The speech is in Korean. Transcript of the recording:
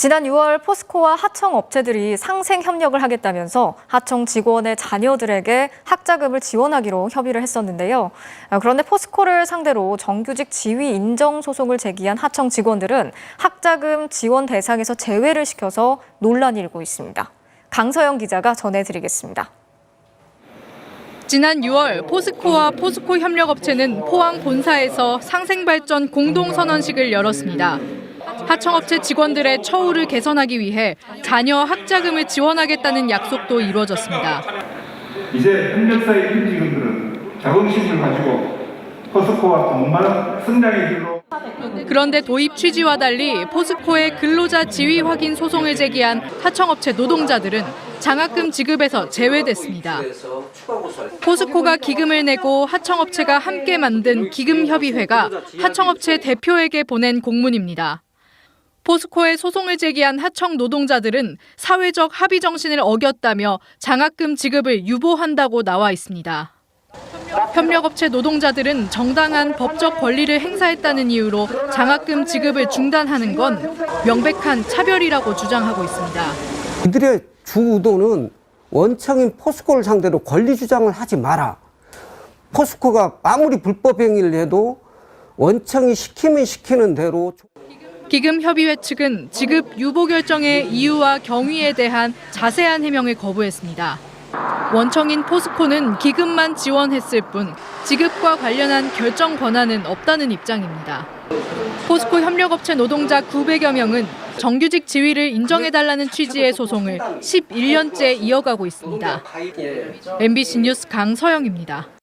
지난 6월 포스코와 하청 업체들이 상생 협력을 하겠다면서 하청 직원의 자녀들에게 학자금을 지원하기로 협의를 했었는데요. 아, 그런데 포스코를 상대로 정규직 지위 인정 소송을 제기한 하청 직원들은 학자금 지원 대상에서 제외를 시켜서 논란이 일고 있습니다. 강서영 기자가 전해드리겠습니다. 지난 6월 포스코와 포스코 협력업체는 포항 본사에서 상생발전 공동선언식을 열었습니다. 하청업체 직원들의 처우를 개선하기 위해 자녀 학자금을 지원하겠다는 약속도 이루어졌습니다. 이제 협력사의 임직원들은 자긍심을 가지고 포스코와 정말 성장의 길로 그런데 도입 취지와 달리 포스코의 근로자 지위 확인 소송을 제기한 하청업체 노동자들은 장학금 지급에서 제외됐습니다. 포스코가 기금을 내고 하청업체가 함께 만든 기금협의회가 하청업체 대표에게 보낸 공문입니다. 포스코의 소송을 제기한 하청 노동자들은 사회적 합의 정신을 어겼다며 장학금 지급을 유보한다고 나와 있습니다. 협력업체 노동자들은 정당한 법적 권리를 행사했다는 이유로 장학금 지급을 중단하는 건 명백한 차별이라고 주장하고 있습니다. 이들의 주 의도는 원청인 포스코를 상대로 권리 주장을 하지 마라. 포스코가 아무리 불법 행위를 해도 원청이 시키면 시키는 대로 기금협의회 측은 지급 유보 결정의 이유와 경위에 대한 자세한 해명을 거부했습니다. 원청인 포스코는 기금만 지원했을 뿐 지급과 관련한 결정 권한은 없다는 입장입니다. 포스코 협력업체 노동자 900여 명은 정규직 지위를 인정해달라는 취지의 소송을 11년째 이어가고 있습니다. MBC 뉴스 강서영입니다.